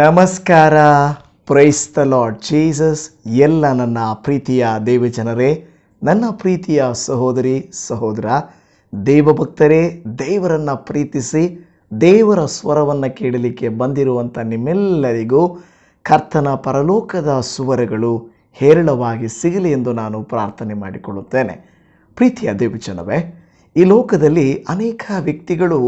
ನಮಸ್ಕಾರ. Price the lord Jesus ಎಲ್ಲ ನನ್ನ ಪ್ರೀತಿಯ ದೇವಜನರೇ ನನ್ನ ಪ್ರೀತಿಯ ಸಹೋದರಿ, ಸಹೋದರ, ದೇವಭಕ್ತರೇ, ದೇವರನ್ನು ಪ್ರೀತಿಸಿ, ದೇವರ ಸ್ವರವನ್ನು ಕೇಳಲಿಕ್ಕೆ ಬಂದಿರುವಂಥ ನಿಮ್ಮೆಲ್ಲರಿಗೂ ಕರ್ತನ ಪರಲೋಕದ ಸುವರಗಳು ಹೇರಳವಾಗಿ ಸಿಗಲಿ ಎಂದು ನಾನು ಪ್ರಾರ್ಥನೆ ಮಾಡಿಕೊಳ್ಳುತ್ತೇನೆ. ಪ್ರೀತಿಯ ದೇವಜನವೇ ಈ ಲೋಕದಲ್ಲಿ ಅನೇಕ ವ್ಯಕ್ತಿಗಳು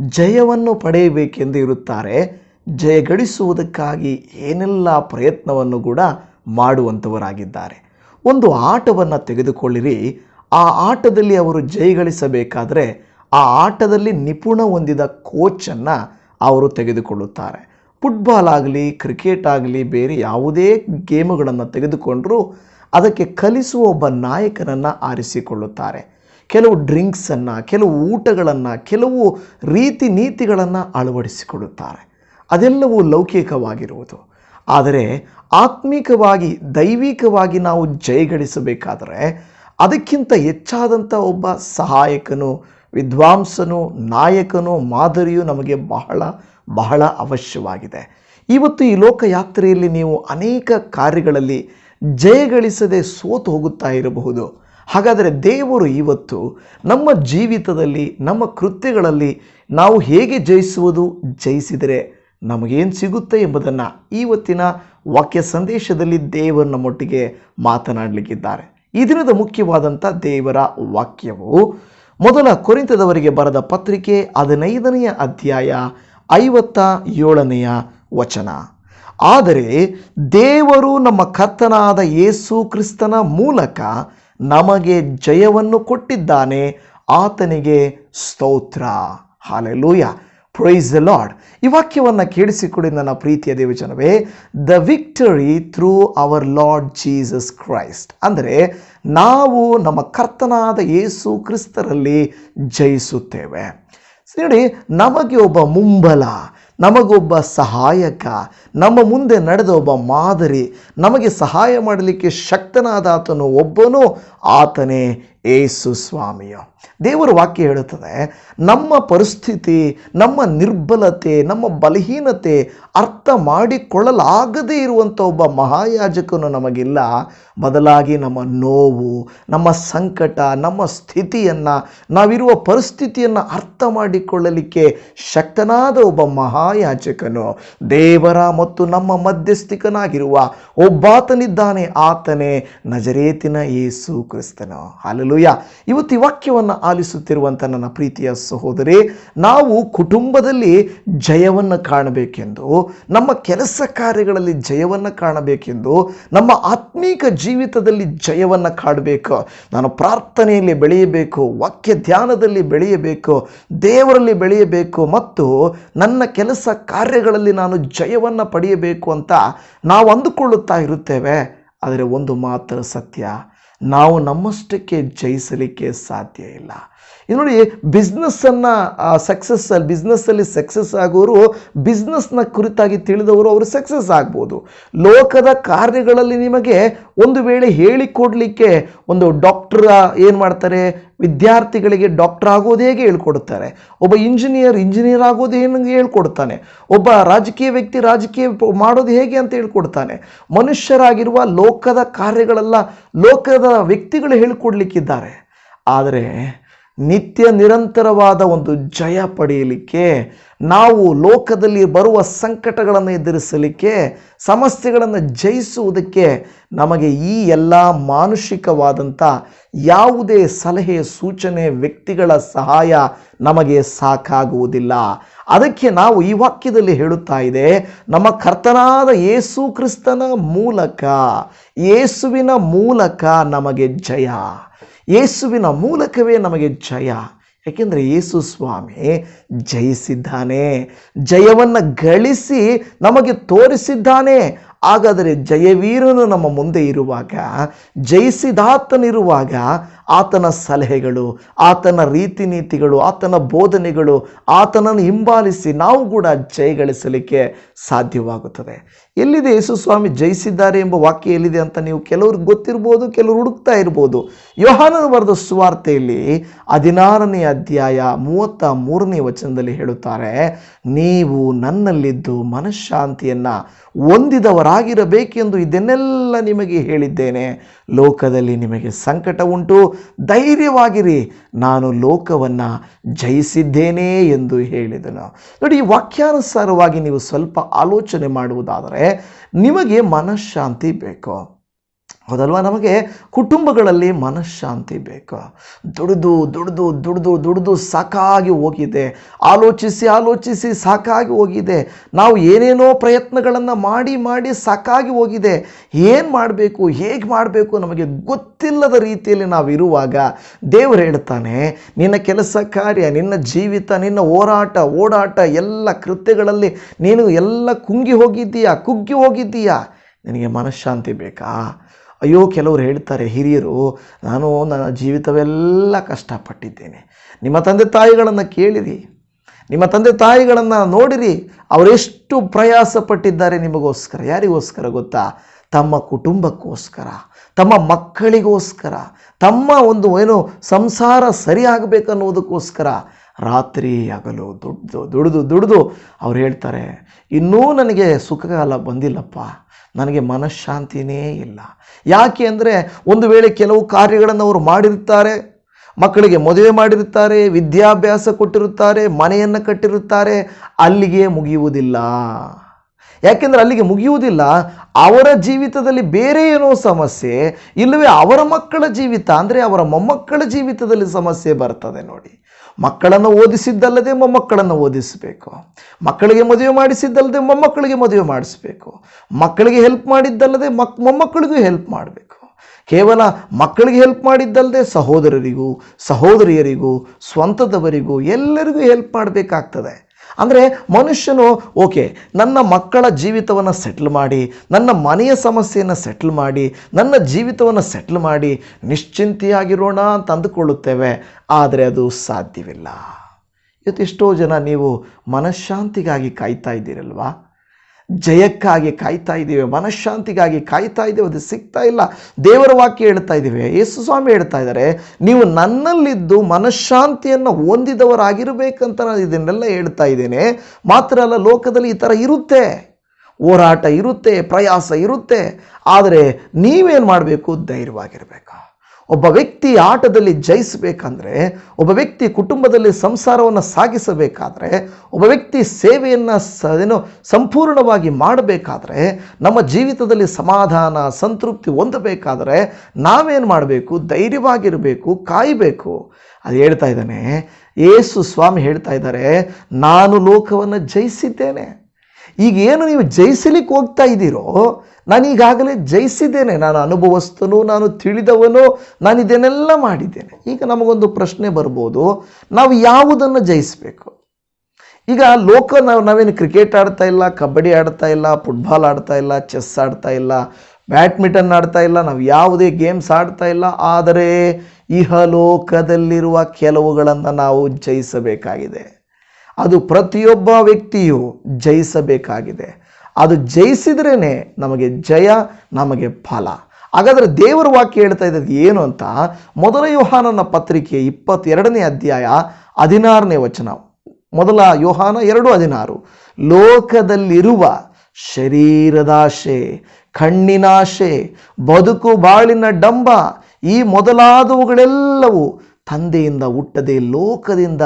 ಜಯವನ್ನು ಪಡೆಯಬೇಕೆಂದು ಇರುತ್ತಾರೆ. ಜಯ ಗಳಿಸುವುದಕ್ಕಾಗಿ ಏನೆಲ್ಲ ಪ್ರಯತ್ನವನ್ನು ಕೂಡ ಮಾಡುವಂಥವರಾಗಿದ್ದಾರೆ. ಒಂದು ಆಟವನ್ನು ತೆಗೆದುಕೊಳ್ಳಿರಿ. ಆ ಆಟದಲ್ಲಿ ಅವರು ಜಯಗಳಿಸಬೇಕಾದರೆ ಆ ಆಟದಲ್ಲಿ ನಿಪುಣ ಹೊಂದಿದ ಕೋಚನ್ನು ಅವರು ತೆಗೆದುಕೊಳ್ಳುತ್ತಾರೆ. ಫುಟ್ಬಾಲ್ ಆಗಲಿ, ಕ್ರಿಕೆಟ್ ಆಗಲಿ, ಬೇರೆ ಯಾವುದೇ ಗೇಮುಗಳನ್ನು ತೆಗೆದುಕೊಂಡರೂ ಅದಕ್ಕೆ ಕಲಿಸುವ ಒಬ್ಬ ನಾಯಕನನ್ನು ಆರಿಸಿಕೊಳ್ಳುತ್ತಾರೆ. ಕೆಲವು ಡ್ರಿಂಕ್ಸನ್ನು, ಕೆಲವು ಊಟಗಳನ್ನು, ಕೆಲವು ರೀತಿ ನೀತಿಗಳನ್ನು ಅಳವಡಿಸಿಕೊಳ್ಳುತ್ತಾರೆ. ಅದೆಲ್ಲವೂ ಲೌಕಿಕವಾಗಿರುವುದು. ಆದರೆ ಆತ್ಮಿಕವಾಗಿ, ದೈವಿಕವಾಗಿ ನಾವು ಜಯಗಳಿಸಬೇಕಾದರೆ ಅದಕ್ಕಿಂತ ಹೆಚ್ಚಾದಂಥ ಒಬ್ಬ ಸಹಾಯಕನು, ವಿದ್ವಾಂಸನು, ನಾಯಕನು, ಮಾದರಿಯು ನಮಗೆ ಬಹಳ ಬಹಳ ಅವಶ್ಯವಾಗಿದೆ. ಇವತ್ತು ಈ ಲೋಕಯಾತ್ರೆಯಲ್ಲಿ ನೀವು ಅನೇಕ ಕಾರ್ಯಗಳಲ್ಲಿ ಜಯಗಳಿಸದೆ ಸೋತು ಹೋಗುತ್ತಾ ಇರಬಹುದು. ಹಾಗಾದರೆ ದೇವರು ಇವತ್ತು ನಮ್ಮ ಜೀವಿತದಲ್ಲಿ, ನಮ್ಮ ಕೃತ್ಯಗಳಲ್ಲಿ ನಾವು ಹೇಗೆ ಜಯಿಸುವುದು? ಜಯಿಸಿದರೆ ನಮಗೇನು ಸಿಗುತ್ತೆ ಎಂಬುದನ್ನು ಇವತ್ತಿನ ವಾಕ್ಯ ಸಂದೇಶದಲ್ಲಿ ದೇವರು ನಮ್ಮೊಟ್ಟಿಗೆ ಮಾತನಾಡಲಿಕ್ಕಿದ್ದಾರೆ. ಈ ದಿನದ ಮುಖ್ಯವಾದಂಥ ದೇವರ ವಾಕ್ಯವು ಮೊದಲ ಕುರಿತದವರಿಗೆ ಬರೆದ ಪತ್ರಿಕೆ ಹದಿನೈದನೆಯ ಅಧ್ಯಾಯ ಐವತ್ತ ಏಳನೆಯ ವಚನ. ಆದರೆ ದೇವರು ನಮ್ಮ ಕರ್ತನಾದ ಯೇಸು ಕ್ರಿಸ್ತನ ಮೂಲಕ ನಮಗೆ ಜಯವನ್ನು ಕೊಟ್ಟಿದ್ದಾನೆ, ಆತನಿಗೆ ಸ್ತೋತ್ರ. ಹಾಲೆಲೂಯ. ಪ್ರೈಸ್ ದ ಲಾರ್ಡ್ ಈ ವಾಕ್ಯವನ್ನು ಕೇಳಿಸಿಕೊಡಿ ನನ್ನ ಪ್ರೀತಿಯ ದೇವಜನವೇ the victory through our lord Jesus Christ ಅಂದರೆ, ನಾವು ನಮ್ಮ ಕರ್ತನಾದ ಯೇಸು ಕ್ರಿಸ್ತರಲ್ಲಿ ಜಯಿಸುತ್ತೇವೆ. ನೋಡಿ, ನಮಗೆ ಒಬ್ಬ ಮುಂಬಲ ನಮಗೊಬ್ಬ ಸಹಾಯಕ, ನಮ್ಮ ಮುಂದೆ ನಡೆದ ಒಬ್ಬ ಮಾದರಿ, ನಮಗೆ ಸಹಾಯ ಮಾಡಲಿಕ್ಕೆ ಶಕ್ತನಾದ ಆತನು ಒಬ್ಬನು, ಆತನೇ ಏಸು ಸ್ವಾಮಿಯ. ದೇವರ ವಾಕ್ಯ ಹೇಳುತ್ತದೆ, ನಮ್ಮ ಪರಿಸ್ಥಿತಿ, ನಮ್ಮ ನಿರ್ಬಲತೆ, ನಮ್ಮ ಬಲಹೀನತೆ ಅರ್ಥ ಮಾಡಿಕೊಳ್ಳಲಾಗದೇ ಇರುವಂಥ ಒಬ್ಬ ಮಹಾಯಾಜಕನು ನಮಗಿಲ್ಲ. ಬದಲಾಗಿ ನಮ್ಮ ನೋವು, ನಮ್ಮ ಸಂಕಟ, ನಮ್ಮ ಸ್ಥಿತಿಯನ್ನು, ನಾವಿರುವ ಪರಿಸ್ಥಿತಿಯನ್ನು ಅರ್ಥ ಮಾಡಿಕೊಳ್ಳಲಿಕ್ಕೆ ಶಕ್ತನಾದ ಒಬ್ಬ ಮಹಾಯಾಜಕನು, ದೇವರ ಮತ್ತು ನಮ್ಮ ಮಧ್ಯಸ್ಥಿಕನಾಗಿರುವ ಒಬ್ಬಾತನಿದ್ದಾನೆ, ಆತನೇ ನಜರೇತಿನ ಯೇಸು ಕ್ರಿಸ್ತನು. ಹಾಲೆಲೂಯ ಇವತ್ತು ಈ ವಾಕ್ಯವನ್ನು ಆಲಿಸುತ್ತಿರುವಂಥ ನನ್ನ ಪ್ರೀತಿಯ ಸಹೋದರಿ, ನಾವು ಕುಟುಂಬದಲ್ಲಿ ಜಯವನ್ನು ಕಾಣಬೇಕೆಂದು, ನಮ್ಮ ಕೆಲಸ ಕಾರ್ಯಗಳಲ್ಲಿ ಜಯವನ್ನು ಕಾಣಬೇಕೆಂದು, ನಮ್ಮ ಆತ್ಮೀಕ ಜೀವಿತದಲ್ಲಿ ಜಯವನ್ನು ಕಾಣಬೇಕು ನಾನು ಪ್ರಾರ್ಥನೆಯಲ್ಲಿ ಬೆಳೆಯಬೇಕು, ವಾಕ್ಯ ಧ್ಯಾನದಲ್ಲಿ ಬೆಳೆಯಬೇಕು, ದೇವರಲ್ಲಿ ಬೆಳೆಯಬೇಕು ಮತ್ತು ನನ್ನ ಕೆಲಸ ಕಾರ್ಯಗಳಲ್ಲಿ ನಾನು ಜಯವನ್ನು ಪಡೆಯಬೇಕು ಅಂತ ನಾವು ಅಂದುಕೊಳ್ಳುತ್ತಾ ಇರುತ್ತೇವೆ. ಆದರೆ ಒಂದು ಮಾತ್ರ ಸತ್ಯ ನಾವು ನಮ್ಮಷ್ಟಕ್ಕೆ ಜಯಿಸಲಿಕ್ಕೆ ಸಾಧ್ಯ ಇಲ್ಲ. ಇದು ನೋಡಿ ಬಿಸ್ನೆಸ್ಸನ್ನು ಸಕ್ಸಸ್ ಬಿಸ್ನೆಸ್ಸಲ್ಲಿ ಸಕ್ಸಸ್ ಆಗೋರು ಬಿಸ್ನೆಸ್ನ ಕುರಿತಾಗಿ ತಿಳಿದವರು ಅವರು ಸಕ್ಸಸ್ ಆಗ್ಬೋದು. ಲೋಕದ ಕಾರ್ಯಗಳಲ್ಲಿ ನಿಮಗೆ ಒಂದು ವೇಳೆ ಹೇಳಿಕೊಡಲಿಕ್ಕೆ ಒಂದು ಡಾಕ್ಟರ್ ಏನು ಮಾಡ್ತಾರೆ? ವಿದ್ಯಾರ್ಥಿಗಳಿಗೆ ಡಾಕ್ಟರ್ ಆಗೋದು ಹೇಗೆ ಹೇಳ್ಕೊಡ್ತಾರೆ ಒಬ್ಬ ಇಂಜಿನಿಯರ್ ಇಂಜಿನಿಯರ್ ಆಗೋದು ಏನು ಹೇಳ್ಕೊಡ್ತಾನೆ. ಒಬ್ಬ ರಾಜಕೀಯ ವ್ಯಕ್ತಿ ರಾಜಕೀಯ ಮಾಡೋದು ಹೇಗೆ ಅಂತ ಹೇಳ್ಕೊಡ್ತಾನೆ. ಮನುಷ್ಯರಾಗಿರುವ ಲೋಕದ ಕಾರ್ಯಗಳೆಲ್ಲ, ಲೋಕದ ವ್ಯಕ್ತಿಗಳು ಹೇಳ್ಕೊಡ್ಲಿಕ್ಕಿದ್ದಾರೆ. ಆದರೆ ನಿತ್ಯ ನಿರಂತರವಾದ ಒಂದು ಜಯ ಪಡೆಯಲಿಕ್ಕೆ, ನಾವು ಲೋಕದಲ್ಲಿ ಬರುವ ಸಂಕಟಗಳನ್ನು ಎದುರಿಸಲಿಕ್ಕೆ, ಸಮಸ್ಯೆಗಳನ್ನು ಜಯಿಸುವುದಕ್ಕೆ ನಮಗೆ ಈ ಎಲ್ಲ ಮಾನುಷಿಕವಾದಂಥ ಯಾವುದೇ ಸಲಹೆ, ಸೂಚನೆ, ವ್ಯಕ್ತಿಗಳ ಸಹಾಯ ನಮಗೆ ಸಾಕಾಗುವುದಿಲ್ಲ. ಅದಕ್ಕೆ ನಾವು ಈ ವಾಕ್ಯದಲ್ಲಿ ಹೇಳುತ್ತಾ ಇದೆ, ನಮ್ಮ ಕರ್ತನಾದ ಯೇಸು ಕ್ರಿಸ್ತನ ಮೂಲಕ, ಯೇಸುವಿನ ಮೂಲಕ ನಮಗೆ ಜಯ. ಯೇಸುವಿನ ಮೂಲಕವೇ ನಮಗೆ ಜಯ. ಯಾಕೆಂದರೆ ಯೇಸು ಸ್ವಾಮಿ ಜಯಿಸಿದ್ದಾನೆ. ಜಯವನ್ನು ಗಳಿಸಿ ನಮಗೆ ತೋರಿಸಿದ್ದಾನೆ. ಹಾಗಾದರೆ ಜಯವೀರನು ನಮ್ಮ ಮುಂದೆ ಇರುವಾಗ, ಜಯಿಸಿದಾತನಿರುವಾಗ ಆತನ ಸಲಹೆಗಳು, ಆತನ ರೀತಿ ನೀತಿಗಳು ಆತನ ಬೋಧನೆಗಳು, ಆತನನ್ನು ಹಿಂಬಾಲಿಸಿ ನಾವು ಕೂಡ ಜಯಗಳಿಸಲಿಕ್ಕೆ ಸಾಧ್ಯವಾಗುತ್ತದೆ. ಎಲ್ಲಿದೆ ಯೇಸು ಸ್ವಾಮಿ ಜಯಿಸಿದ್ದಾರೆ ಎಂಬ ವಾಕ್ಯ ಎಲ್ಲಿದೆ ಅಂತ ನೀವು ಕೆಲವ್ರಿಗೆ ಗೊತ್ತಿರ್ಬೋದು, ಕೆಲವರು ಹುಡುಕ್ತಾ ಇರ್ಬೋದು. ಯೋಹಾನನ ಬರೆದ ಸುವಾರ್ತೆಯಲ್ಲಿ ಹದಿನಾರನೇ ಅಧ್ಯಾಯ ಮೂವತ್ತ ಮೂರನೇ ವಚನದಲ್ಲಿ ಹೇಳುತ್ತಾರೆ, ನೀವು ನನ್ನಲ್ಲಿದ್ದು ಮನಃಶಾಂತಿಯನ್ನು ಹೊಂದಿದವರಾಗಿರಬೇಕೆಂದು ಇದನ್ನೆಲ್ಲ ನಿಮಗೆ ಹೇಳಿದ್ದೇನೆ. ಲೋಕದಲ್ಲಿ ನಿಮಗೆ ಸಂಕಟ ಉಂಟು. ಧೈರ್ಯವಾಗಿರಿ. ನಾನು ಲೋಕವನ್ನು ಜಯಿಸಿದ್ದೇನೆ ಎಂದು ಹೇಳಿದನು. ನೋಡಿ, ಈ ವಾಕ್ಯಾನುಸಾರವಾಗಿ ನೀವು ಸ್ವಲ್ಪ ಆಲೋಚನೆ ಮಾಡುವುದಾದರೆ ನಿಮಗೆ ಮನಃಶಾಂತಿ ಬೇಕು. ಹೌದಲ್ವಾ? ನಮಗೆ ಕುಟುಂಬಗಳಲ್ಲಿ ಮನಃಶಾಂತಿ ಬೇಕು. ದುಡಿದು ದುಡಿದು ದುಡಿದು ದುಡಿದು ಸಾಕಾಗಿ ಹೋಗಿದೆ. ಆಲೋಚಿಸಿ ಆಲೋಚಿಸಿ ಸಾಕಾಗಿ ಹೋಗಿದೆ. ನಾವು ಏನೇನೋ ಪ್ರಯತ್ನಗಳನ್ನು ಮಾಡಿ ಮಾಡಿ ಸಾಕಾಗಿ ಹೋಗಿದೆ. ಏನು ಮಾಡಬೇಕು, ಹೇಗೆ ಮಾಡಬೇಕು ನಮಗೆ ಗೊತ್ತಿಲ್ಲದ ರೀತಿಯಲ್ಲಿ ನಾವು ಇರುವಾಗ ದೇವರು ಹೇಳ್ತಾನೆ, ನಿನ್ನ ಕೆಲಸ ಕಾರ್ಯ, ನಿನ್ನ ಜೀವಿತ, ನಿನ್ನ ಹೋರಾಟ, ಓಡಾಟ, ಎಲ್ಲ ಕೃತ್ಯಗಳಲ್ಲಿ ನೀನು ಎಲ್ಲ ಕುಂಗಿ ಹೋಗಿದ್ದೀಯಾ, ಕುಗ್ಗಿ ಹೋಗಿದ್ದೀಯಾ? ನಿನಗೆ ಮನಃಶಾಂತಿ ಬೇಕಾ? ಅಯ್ಯೋ, ಕೆಲವರು ಹೇಳ್ತಾರೆ, ಹಿರಿಯರು, ನಾನು ನನ್ನ ಜೀವಿತವೆಲ್ಲ ಕಷ್ಟಪಟ್ಟಿದ್ದೇನೆ. ನಿಮ್ಮ ತಂದೆ ತಾಯಿಗಳನ್ನು ಕೇಳಿರಿ. ನಿಮ್ಮ ತಂದೆ ತಾಯಿಗಳನ್ನು ನೋಡಿರಿ. ಅವರೆಷ್ಟು ಪ್ರಯಾಸ ಪಟ್ಟಿದ್ದಾರೆ ನಿಮಗೋಸ್ಕರ. ಯಾರಿಗೋಸ್ಕರ ಗೊತ್ತಾ? ತಮ್ಮ ಕುಟುಂಬಕ್ಕೋಸ್ಕರ, ತಮ್ಮ ಮಕ್ಕಳಿಗೋಸ್ಕರ, ತಮ್ಮ ಒಂದು ಏನು ಸಂಸಾರ ಸರಿಯಾಗಬೇಕನ್ನುವುದಕ್ಕೋಸ್ಕರ ರಾತ್ರಿ ಹಗಲು ದುಡ್ದು, ದುಡಿದು ದುಡಿದು. ಅವ್ರು ಹೇಳ್ತಾರೆ, ಇನ್ನೂ ನನಗೆ ಸುಖಕಾಲ ಬಂದಿಲ್ಲಪ್ಪ. ನನಗೆ ಮನಃಶಾಂತಿನೇ ಇಲ್ಲ. ಯಾಕೆ ಅಂದರೆ ಒಂದು ವೇಳೆ ಕೆಲವು ಕಾರ್ಯಗಳನ್ನು ಅವರು ಮಾಡಿರುತ್ತಾರೆ, ಮಕ್ಕಳಿಗೆ ಮದುವೆ ಮಾಡಿರುತ್ತಾರೆ, ವಿದ್ಯಾಭ್ಯಾಸ ಕೊಟ್ಟಿರುತ್ತಾರೆ, ಮನೆಯನ್ನು ಕಟ್ಟಿರುತ್ತಾರೆ, ಅಲ್ಲಿಗೆ ಮುಗಿಯುವುದಿಲ್ಲ. ಯಾಕೆಂದರೆ ಅಲ್ಲಿಗೆ ಮುಗಿಯುವುದಿಲ್ಲ, ಅವರ ಜೀವಿತದಲ್ಲಿ ಬೇರೆ ಏನೋ ಸಮಸ್ಯೆ, ಇಲ್ಲವೇ ಅವರ ಮಕ್ಕಳ ಜೀವಿತ, ಅಂದರೆ ಅವರ ಮೊಮ್ಮಕ್ಕಳ ಜೀವಿತದಲ್ಲಿ ಸಮಸ್ಯೆ ಬರ್ತದೆ ನೋಡಿ. ಮಕ್ಕಳನ್ನು ಓದಿಸಿದ್ದಲ್ಲದೆ ಮೊಮ್ಮಕ್ಕಳನ್ನು ಓದಿಸಬೇಕು. ಮಕ್ಕಳಿಗೆ ಮದುವೆ ಮಾಡಿಸಿದ್ದಲ್ಲದೆ ಮೊಮ್ಮಕ್ಕಳಿಗೆ ಮದುವೆ ಮಾಡಿಸಬೇಕು. ಮಕ್ಕಳಿಗೆ ಹೆಲ್ಪ್ ಮಾಡಿದ್ದಲ್ಲದೆ ಮಕ್, ಮೊಮ್ಮಕ್ಕಳಿಗೂ ಹೆಲ್ಪ್ ಮಾಡಬೇಕು. ಕೇವಲ ಮಕ್ಕಳಿಗೆ ಹೆಲ್ಪ್ ಮಾಡಿದ್ದಲ್ಲದೆ ಸಹೋದರರಿಗೂ, ಸಹೋದರಿಯರಿಗೂ, ಸ್ವಂತದವರಿಗೂ ಎಲ್ಲರಿಗೂ ಹೆಲ್ಪ್ ಮಾಡಬೇಕಾಗ್ತದೆ. ಅಂದರೆ ಮನುಷ್ಯನು, ಓಕೆ, ನನ್ನ ಮಕ್ಕಳ ಜೀವಿತವನ್ನು ಸೆಟ್ಲ್ ಮಾಡಿ, ನನ್ನ ಮನೆಯ ಸಮಸ್ಯೆಯನ್ನು ಸೆಟ್ಲ್ ಮಾಡಿ, ನನ್ನ ಜೀವಿತವನ್ನು ಸೆಟ್ಲ್ ಮಾಡಿ ನಿಶ್ಚಿಂತೆಯಾಗಿರೋಣ ಅಂತ ಅಂದುಕೊಳ್ಳುತ್ತೇವೆ. ಆದರೆ ಅದು ಸಾಧ್ಯವಿಲ್ಲ. ಇವತ್ತು ಎಷ್ಟೋ ಜನ ನೀವು ಮನಃಶಾಂತಿಗಾಗಿ ಕಾಯ್ತಾ ಇದ್ದೀರಲ್ವಾ? ಜಯಕ್ಕಾಗಿ ಕಾಯ್ತಾ ಇದ್ದೀವಿ, ಮನಃಶಾಂತಿಗಾಗಿ ಕಾಯ್ತಾ ಇದ್ದೀವಿ, ಅದು ಸಿಗ್ತಾ ಇಲ್ಲ. ದೇವರ ವಾಕ್ಯ ಹೇಳ್ತಾ ಇದ್ದೀವಿ, ಯೇಸು ಸ್ವಾಮಿ ಹೇಳ್ತಾ ಇದ್ದಾರೆ, ನೀವು ನನ್ನಲ್ಲಿದ್ದು ಮನಃಶಾಂತಿಯನ್ನು ಹೊಂದಿದವರಾಗಿರಬೇಕಂತ ನಾನು ಇದನ್ನೆಲ್ಲ ಹೇಳ್ತಾ ಇದ್ದೇನೆ. ಮಾತ್ರ ಅಲ್ಲ, ಲೋಕದಲ್ಲಿ ಈ ಥರ ಇರುತ್ತೆ. ಹೋರಾಟ ಇರುತ್ತೆ, ಪ್ರಯಾಸ ಇರುತ್ತೆ. ಆದರೆ ನೀವೇನು ಮಾಡಬೇಕು? ಧೈರ್ಯವಾಗಿರಬೇಕು? ಒಬ್ಬ ವ್ಯಕ್ತಿ ಆಟದಲ್ಲಿ ಜಯಿಸಬೇಕಂದ್ರೆ, ಒಬ್ಬ ವ್ಯಕ್ತಿ ಕುಟುಂಬದಲ್ಲಿ ಸಂಸಾರವನ್ನು ಸಾಗಿಸಬೇಕಾದ್ರೆ, ಒಬ್ಬ ವ್ಯಕ್ತಿ ಸೇವೆಯನ್ನು ಸ, ಏನು ಸಂಪೂರ್ಣವಾಗಿ ಮಾಡಬೇಕಾದ್ರೆ, ನಮ್ಮ ಜೀವಿತದಲ್ಲಿ ಸಮಾಧಾನ, ಸಂತೃಪ್ತಿ ಹೊಂದಬೇಕಾದರೆ ನಾವೇನು ಮಾಡಬೇಕು? ಧೈರ್ಯವಾಗಿರಬೇಕು, ಕಾಯಬೇಕು. ಅದು ಹೇಳ್ತಾ ಇದ್ದಾನೆ, ಏಸು ಸ್ವಾಮಿ ಹೇಳ್ತಾ ಇದ್ದಾರೆ, ನಾನು ಲೋಕವನ್ನು ಜಯಿಸಿದ್ದೇನೆ. ಈಗ ಏನು ನೀವು ಜಯಿಸಲಿಕ್ಕೆ ಹೋಗ್ತಾ ಇದ್ದೀರೋ, ನಾನು ಈಗಾಗಲೇ ಜಯಿಸಿದ್ದೇನೆ. ನಾನು ಅನುಭವಸ್ಥನು, ನಾನು ತಿಳಿದವನು, ನಾನು ಇದನ್ನೆಲ್ಲ ಮಾಡಿದ್ದೇನೆ. ಈಗ ನಮಗೊಂದು ಪ್ರಶ್ನೆ ಬರ್ಬೋದು. ನಾವು ಯಾವುದನ್ನು ಜಯಿಸಬೇಕು? ಈಗ ಲೋಕ ನಾವು, ನಾವೇನು ಕ್ರಿಕೆಟ್ ಆಡ್ತಾ ಇಲ್ಲ, ಕಬಡ್ಡಿ ಆಡ್ತಾ ಇಲ್ಲ ಫುಟ್ಬಾಲ್ ಆಡ್ತಾ ಇಲ್ಲ ಚೆಸ್ ಆಡ್ತಾ ಇಲ್ಲ, ಬ್ಯಾಡ್ಮಿಂಟನ್ ಆಡ್ತಾ ಇಲ್ಲ, ನಾವು ಯಾವುದೇ ಗೇಮ್ಸ್ ಆಡ್ತಾ ಇಲ್ಲ. ಆದರೆ ಇಹಲೋಕದಲ್ಲಿರುವ ಕೆಲವುಗಳನ್ನು ನಾವು ಜಯಿಸಬೇಕಾಗಿದೆ. ಅದು ಪ್ರತಿಯೊಬ್ಬ ವ್ಯಕ್ತಿಯು ಜಯಿಸಬೇಕಾಗಿದೆ. ಅದು ಜಯಿಸಿದ್ರೇ ನಮಗೆ ಜಯ, ನಮಗೆ ಫಲ. ಹಾಗಾದರೆ ದೇವರ ವಾಕ್ಯ ಹೇಳ್ತಾ ಇದ್ದದ್ದು ಏನು ಅಂತ ಮೊದಲ ಯೋಹಾನನ ಪತ್ರಿಕೆ ಇಪ್ಪತ್ತೆರಡನೇ ಅಧ್ಯಾಯ ಹದಿನಾರನೇ ವಚನ. ಮೊದಲ ಯೋಹಾನ ಎರಡು ಹದಿನಾರು. ಲೋಕದಲ್ಲಿರುವ ಶರೀರದಾಶೆ, ಕಣ್ಣಿನಾಶೆ, ಬದುಕು, ಬಾಳಿನ ಡಂಬ ಈ ಮೊದಲಾದವುಗಳೆಲ್ಲವೂ ತಂದೆಯಿಂದ ಹುಟ್ಟದೆ ಲೋಕದಿಂದ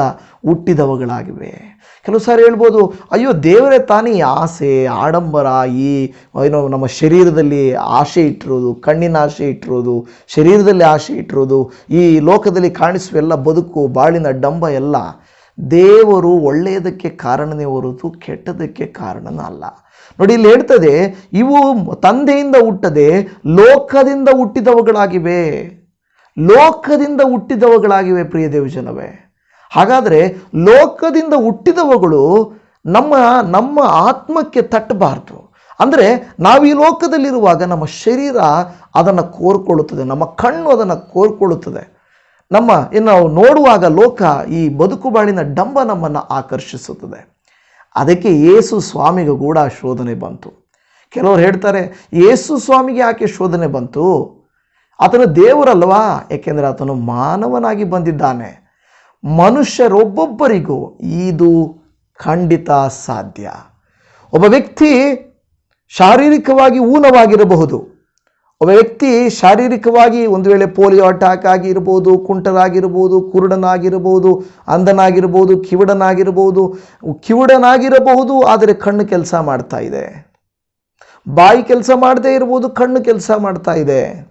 ಹುಟ್ಟಿದವಗಳಾಗಿವೆ. ಕೆಲವು ಸಾರಿ ಹೇಳ್ಬೋದು, ಅಯ್ಯೋ, ದೇವರೇ ತಾನೇ ಆಸೆ, ಆಡಂಬರ, ಈ, ಏನೋ ನಮ್ಮ ಶರೀರದಲ್ಲಿ ಆಸೆ ಇಟ್ಟಿರೋದು, ಕಣ್ಣಿನ ಆಸೆ ಇಟ್ಟಿರೋದು, ಶರೀರದಲ್ಲಿ ಆಸೆ ಇಟ್ಟಿರೋದು, ಈ ಲೋಕದಲ್ಲಿ ಕಾಣಿಸುವ ಎಲ್ಲ ಬದುಕು, ಬಾಳಿನ ಡಂಬ ಎಲ್ಲ ದೇವರು ಒಳ್ಳೆಯದಕ್ಕೆ ಕಾರಣನೇ ಹೊರತು ಕೆಟ್ಟದಕ್ಕೆ ಕಾರಣನ ಅಲ್ಲ. ನೋಡಿ, ಇಲ್ಲಿ ಹೇಳ್ತದೆ, ಇವು ತಂದೆಯಿಂದ ಹುಟ್ಟದೆ ಲೋಕದಿಂದ ಹುಟ್ಟಿದವುಗಳಾಗಿವೆ. ಲೋಕದಿಂದ ಹುಟ್ಟಿದವುಗಳಾಗಿವೆ ಪ್ರಿಯ ದೇವಜನವೇ. ಹಾಗಾದರೆ ಲೋಕದಿಂದ ಹುಟ್ಟಿದವುಗಳು ನಮ್ಮ ನಮ್ಮ ಆತ್ಮಕ್ಕೆ ತಟ್ಟಬಾರ್ದು. ಅಂದರೆ ನಾವು ಈ ಲೋಕದಲ್ಲಿರುವಾಗ ನಮ್ಮ ಶರೀರ ಅದನ್ನು ಕೋರ್ಕೊಳ್ಳುತ್ತದೆ, ನಮ್ಮ ಕಣ್ಣು ಅದನ್ನು ಕೋರ್ಕೊಳ್ಳುತ್ತದೆ. ನಮ್ಮ ನಾವು ನೋಡುವಾಗ ಲೋಕ ಈ ಬದುಕು ಬಾಳಿನ ಡಂಬ ನಮ್ಮನ್ನು ಆಕರ್ಷಿಸುತ್ತದೆ. ಅದಕ್ಕೆ ಯೇಸು ಸ್ವಾಮಿಗೂ ಕೂಡ ಶೋಧನೆ ಬಂತು. ಕೆಲವರು ಹೇಳ್ತಾರೆ ಯೇಸು ಸ್ವಾಮಿಗೆ ಯಾಕೆ ಶೋಧನೆ ಬಂತು? ಆತನು ದೇವರಲ್ವಾ ಏಕೆಂದರೆ ಆತನು ಮಾನವನಾಗಿ ಬಂದಿದ್ದಾನೆ. ಮನುಷ್ಯರೊಬ್ಬೊಬ್ಬರಿಗೂ ಇದು ಖಂಡಿತ ಸಾಧ್ಯ. ಒಬ್ಬ ವ್ಯಕ್ತಿ ಶಾರೀರಿಕವಾಗಿ ಊನವಾಗಿರಬಹುದು. ಒಬ್ಬ ವ್ಯಕ್ತಿ ಶಾರೀರಿಕವಾಗಿ ಒಂದು ವೇಳೆ ಪೋಲಿಯೋ ಅಟ್ಯಾಕ್ ಆಗಿರ್ಬೋದು, ಕುಂಟರಾಗಿರ್ಬೋದು, ಕುರುಡನಾಗಿರ್ಬೋದು, ಅಂಧನಾಗಿರ್ಬೋದು, ಕಿವುಡನಾಗಿರ್ಬೋದು, ಕಿವುಡನಾಗಿರಬಹುದು, ಆದರೆ ಕಣ್ಣು ಕೆಲಸ ಮಾಡ್ತಾ ಇದೆ. ಬಾಯಿ ಕೆಲಸ ಮಾಡದೇ ಇರ್ಬೋದು ಕಣ್ಣು ಕೆಲಸ ಮಾಡ್ತಾ ಇದೆ.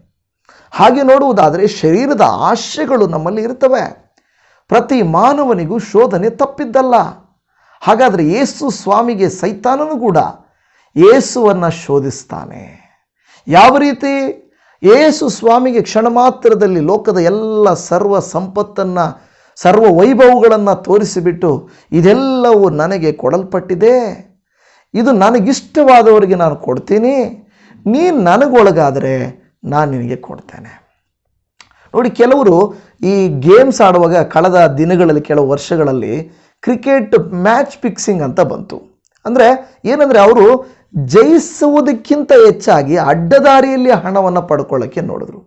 ಹಾಗೆ ನೋಡುವುದಾದರೆ ಶರೀರದ ಆಶೆಗಳು ನಮ್ಮಲ್ಲಿ ಇರ್ತವೆ ಪ್ರತಿ ಮಾನವನಿಗೂ ಶೋಧನೆ ತಪ್ಪಿದ್ದಲ್ಲ. ಹಾಗಾದರೆ ಏಸು ಸ್ವಾಮಿಗೆ ಸೈತಾನನು ಕೂಡ ಏಸುವನ್ನು ಶೋಧಿಸ್ತಾನೆ. ಯಾವ ರೀತಿ? ಏಸು ಸ್ವಾಮಿಗೆ ಕ್ಷಣ ಮಾತ್ರದಲ್ಲಿ ಲೋಕದ ಎಲ್ಲ ಸರ್ವ ಸಂಪತ್ತನ್ನು, ಸರ್ವ ವೈಭವಗಳನ್ನು ತೋರಿಸಿಬಿಟ್ಟು ಇದೆಲ್ಲವೂ ನನಗೆ ಕೊಡಲ್ಪಟ್ಟಿದೆ. ಇದು ನನಗಿಷ್ಟವಾದವರಿಗೆ ನಾನು ಕೊಡ್ತೀನಿ. ನೀನು ನನಗೊಳಗಾದರೆ ನಾನು ನಿನಗೆ ಕೊಡ್ತೇನೆ. ನೋಡಿ, ಕೆಲವರು ಈ ಗೇಮ್ಸ್ ಆಡುವಾಗ ಕಳೆದ ದಿನಗಳಲ್ಲಿ, ಕೆಲವು ವರ್ಷಗಳಲ್ಲಿ ಕ್ರಿಕೆಟ್ ಮ್ಯಾಚ್ ಫಿಕ್ಸಿಂಗ್ ಅಂತ ಬಂತು. ಅಂದರೆ ಏನಂದರೆ ಅವರು ಜಯಿಸುವುದಕ್ಕಿಂತ ಹೆಚ್ಚಾಗಿ ಅಡ್ಡದಾರಿಯಲ್ಲಿ ಹಣವನ್ನು ಪಡ್ಕೊಳ್ಳೋಕ್ಕೆ ನೋಡಿದ್ರು.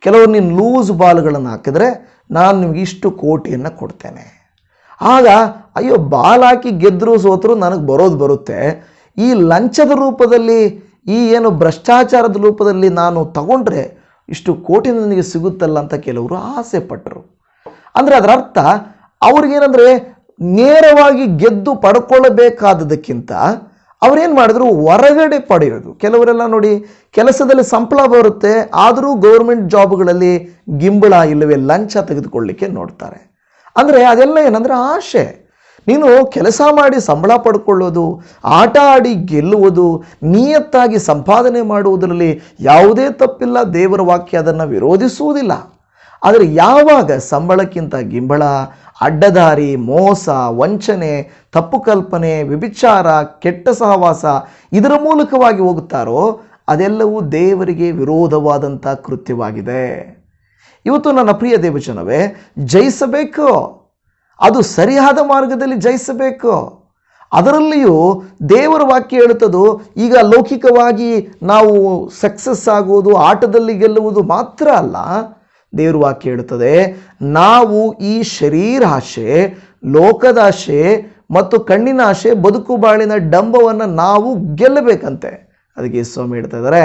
ಕೆಲವರು ನೀನು ಲೂಸ್ ಬಾಲ್ಗಳನ್ನು ಹಾಕಿದ್ರೆ ನಾನು ನಿಮಗೆ ಇಷ್ಟು ಕೋಟಿಯನ್ನು ಕೊಡ್ತೇನೆ. ಆಗ ಅಯ್ಯೋ ಬಾಲ್ ಹಾಕಿ ಗೆದ್ದರೂ ಸೋತರು ನನಗೆ ಬರೋದು ಬರುತ್ತೆ. ಈ ಲಂಚದ ರೂಪದಲ್ಲಿ ಈ ಏನು ಭ್ರಷ್ಟಾಚಾರದ ರೂಪದಲ್ಲಿ ನಾನು ತಗೊಂಡ್ರೆ ಇಷ್ಟು ಕೋಟಿ ನನಗೆ ಸಿಗುತ್ತಲ್ಲ ಅಂತ ಕೆಲವರು ಆಸೆ ಪಟ್ಟರು ಅಂದರೆ ಅದರ ಅರ್ಥ ಅವ್ರಿಗೇನಂದರೆ ನೇರವಾಗಿ ಗೆದ್ದು ಪಡ್ಕೊಳ್ಳಬೇಕಾದದಕ್ಕಿಂತ ಅವ್ರೇನು ಮಾಡಿದ್ರು ಹೊರಗಡೆ ಪಡೆಯೋದು. ಕೆಲವರೆಲ್ಲ ನೋಡಿ ಕೆಲಸದಲ್ಲಿ ಸಂಪಳ ಬರುತ್ತೆ, ಆದರೂ ಗೌರ್ಮೆಂಟ್ ಜಾಬ್ಗಳಲ್ಲಿ ಗಿಂಬಳ ಇಲ್ಲವೇ ಲಂಚ ತೆಗೆದುಕೊಳ್ಳಿಕ್ಕೆ ನೋಡ್ತಾರೆ. ಅಂದರೆ ಅದೆಲ್ಲ ಏನಂದರೆ ಆಶೆ. ನೀನು ಕೆಲಸ ಮಾಡಿ ಸಂಬಳ ಪಡ್ಕೊಳ್ಳೋದು, ಆಟ ಆಡಿ ಗೆಲ್ಲುವುದು, ನಿಯತ್ತಾಗಿ ಸಂಪಾದನೆ ಮಾಡುವುದರಲ್ಲಿ ಯಾವುದೇ ತಪ್ಪಿಲ್ಲ. ದೇವರ ವಾಕ್ಯ ಅದನ್ನು ವಿರೋಧಿಸುವುದಿಲ್ಲ. ಆದರೆ ಯಾವಾಗ ಸಂಬಳಕ್ಕಿಂತ ಗಿಂಬಳ, ಅಡ್ಡದಾರಿ, ಮೋಸ, ವಂಚನೆ, ತಪ್ಪು ಕಲ್ಪನೆ ವ್ಯಭಿಚಾರ ಕೆಟ್ಟ ಸಹವಾಸ ಇದರ ಮೂಲಕವಾಗಿ ಹೋಗುತ್ತಾರೋ, ಅದೆಲ್ಲವೂ ದೇವರಿಗೆ ವಿರೋಧವಾದಂಥ ಕೃತ್ಯವಾಗಿದೆ. ಇವತ್ತು ನನ್ನ ಪ್ರಿಯ ದೇವಜನವೇ, ಜಯಿಸಬೇಕು. ಅದು ಸರಿಯಾದ ಮಾರ್ಗದಲ್ಲಿ ಜಯಿಸಬೇಕು. ಅದರಲ್ಲಿಯೂ ದೇವರ ವಾಕ್ಯ ಹೇಳುತ್ತದು, ಈಗ ಲೌಕಿಕವಾಗಿ ನಾವು ಸಕ್ಸಸ್ ಆಗುವುದು, ಆಟದಲ್ಲಿ ಗೆಲ್ಲುವುದು ಮಾತ್ರ ಅಲ್ಲ. ದೇವ್ರ ವಾಕ್ಯ ಹೇಳುತ್ತದೆ, ನಾವು ಈ ಶರೀರಾಶೆ ಲೋಕದಾಶೆ ಮತ್ತು ಕಣ್ಣಿನ ಆಶೆ, ಬದುಕು ಬಾಳಿನ ಡಂಬವನ್ನು ನಾವು ಗೆಲ್ಲಬೇಕಂತೆ. ಅದಕ್ಕೆ ಸ್ವಾಮಿ ಹೇಳ್ತಾ ಇದ್ದಾರೆ,